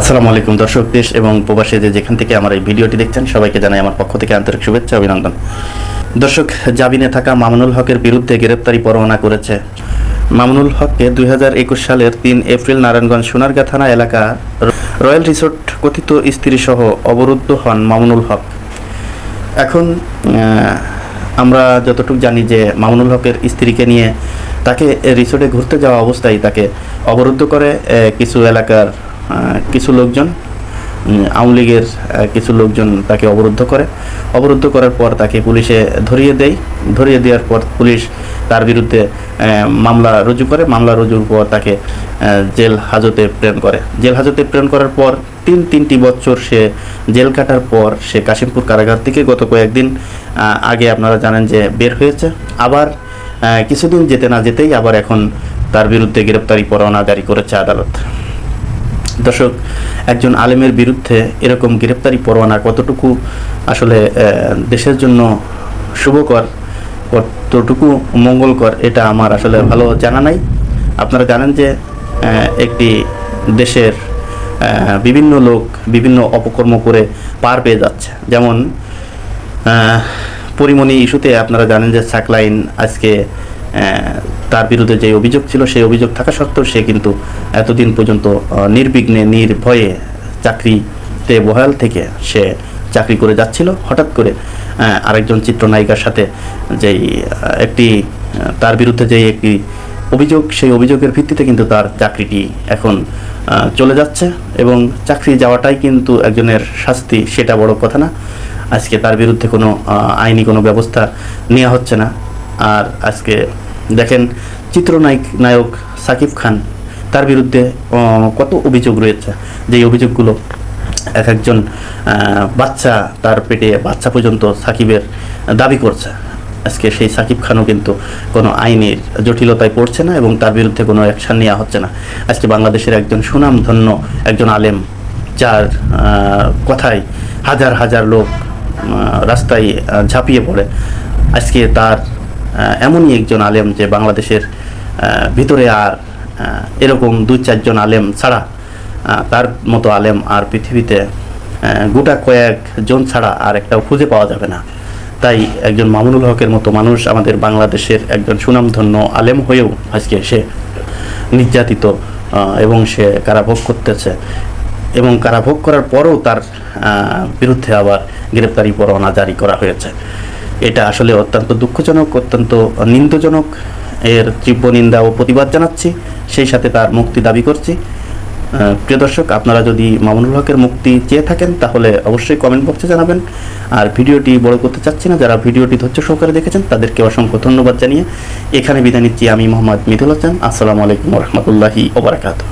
আসসালামু আলাইকুম, দর্শক দেশ এবং প্রবাসী যেখান থেকে আমার এই ভিডিওটি দেখছেন, সবাইকে জানাই আমার পক্ষ থেকে আন্তরিক শুভেচ্ছা অভিনন্দন। দর্শক, জামিনে থাকা মামুনুল হকের বিরুদ্ধে গ্রেপ্তারি পরোয়ানা করেছে। মামুনুল হককে দু হাজার একুশ সালের তিন এপ্রিল নারায়ণগঞ্জ সোনারগাঁ থানা এলাকা রয়্যাল রিসোর্ট কথিত স্ত্রী সহ অবরুদ্ধ হন মামুনুল হক। এখন আমরা যতটুকু জানি যে মামুনুল হকের স্ত্রীকে নিয়ে তাকে রিসোর্টে ঘুরতে যাওয়া অবস্থায় তাকে অবরুদ্ধ করে কিছু এলাকার কিছু লোকজন আওয়ামী লীগের কিছু লোকজন তাকে অবরুদ্ধ করে। অবরুদ্ধ করার পর তাকে পুলিশে ধরিয়ে দেয়। ধরিয়ে দেওয়ার পর পুলিশ তার বিরুদ্ধে মামলা রুজু করে। মামলা রুজুর পর তাকে জেল হাজতে প্রেরণ করে। জেল হাজতে প্রেরণ করার পর তিন, তিনটি বছর সে জেল কাটার পর সে কাশিমপুর কারাগার থেকে গত কয়েকদিন আগে আপনারা জানেন যে বের হয়েছে। আবার কিছুদিন যেতে না যেতেই আবার এখন তার বিরুদ্ধে গ্রেপ্তারি পরোয়ানা জারি করেছে আদালত। দর্শক, একজন আলেমের বিরুদ্ধে এরকম গ্রেপ্তারি পরোয়ানা কতটুকু আসলে দেশের জন্য শুভকর, কতটুকু মঙ্গলকর, এটা আমার আসলে ভালো জানা নাই। আপনারা জানেন যে একটি দেশের বিভিন্ন লোক বিভিন্ন অপকর্ম করে পার পেয়ে যাচ্ছে। যেমন পরিমণি ইস্যুতে আপনারা জানেন যে সাকলাইন আজকে তার বিরুদ্ধে যে অভিযোগ ছিল, সেই অভিযোগ থাকা সত্ত্বেও সে কিন্তু এতদিন পর্যন্ত নির্বিঘ্নে, নির্ভয়ে চাকরিতে বহাল থেকে সে চাকরি করে যাচ্ছিল। হঠাৎ করে আরেকজন চিত্রনায়িকার সাথে যেই একটি তার বিরুদ্ধে যে একটি অভিযোগ, সেই অভিযোগের ভিত্তিতে কিন্তু তার চাকরিটি এখন চলে যাচ্ছে এবং চাকরি যাওয়াটাই কিন্তু একজনের শাস্তি, সেটা বড় কথা না। আজকে তার বিরুদ্ধে কোনো আইনি কোনো ব্যবস্থা নেওয়া হচ্ছে না। আর আজকে দেখেন চিত্রনায়ক, নায়ক সাকিব খান, তার বিরুদ্ধে কত অভিযোগ রয়েছে যেই অভিযোগগুলো এক একজন বাচ্চা তার পেটে, বাচ্চা পর্যন্ত সাকিবের দাবি করছে। আজকে সেই সাকিব খানও কিন্তু কোনো আইনের জটিলতায় পড়ছে না এবং তার বিরুদ্ধে কোনো অ্যাকশন নেওয়া হচ্ছে না। আজকে বাংলাদেশের একজন সুনামধন্য, একজন আলেম, যার কথায় হাজার হাজার লোক রাস্তায় ঝাঁপিয়ে পড়ে। আজকে তার এমনই একজন আলেম যে বাংলাদেশের ভিতরে আর এরকম দুই চারজন আলেম ছাড়া তার মতো আলেম আর পৃথিবীতে গোটা কয়েক জন ছাড়া আর একটাও খুঁজে পাওয়া যাবে না। তাই একজন মামুনুল হকের মতো মানুষ আমাদের বাংলাদেশের একজন সুনামধন্য আলেম হয়েও আজকে সে নির্যাতিত এবং সে কারাভোগ করতেছে। এবং কারাভোগ করার পরও তার বিরুদ্ধে আবার গ্রেপ্তারি পরোয়ানা জারি করা হয়েছে। এটা আসলে অত্যন্ত দুঃখজনক, অত্যন্ত নিন্দজনক। এর তীব্র নিন্দা ও প্রতিবাদ জানাচ্ছি। সেই সাথে তার মুক্তি দাবি করছি। প্রিয় দর্শক, আপনারা যদি মামুনুল হকের মুক্তি চেয়ে থাকেন, তাহলে অবশ্যই কমেন্ট বক্সে জানাবেন। আর ভিডিওটি বড় করতে চাচ্ছি না, যারা ভিডিওটি ধৈর্য সহকারে দেখেছেন, তাদেরকে অসংখ্য ধন্যবাদ জানিয়ে এখানে বিদায় নিচ্ছি আমি মোহাম্মদ মিথুল হাসান। আসসালামু আলাইকুম রহমতুল্লাহি ওবরাকাতু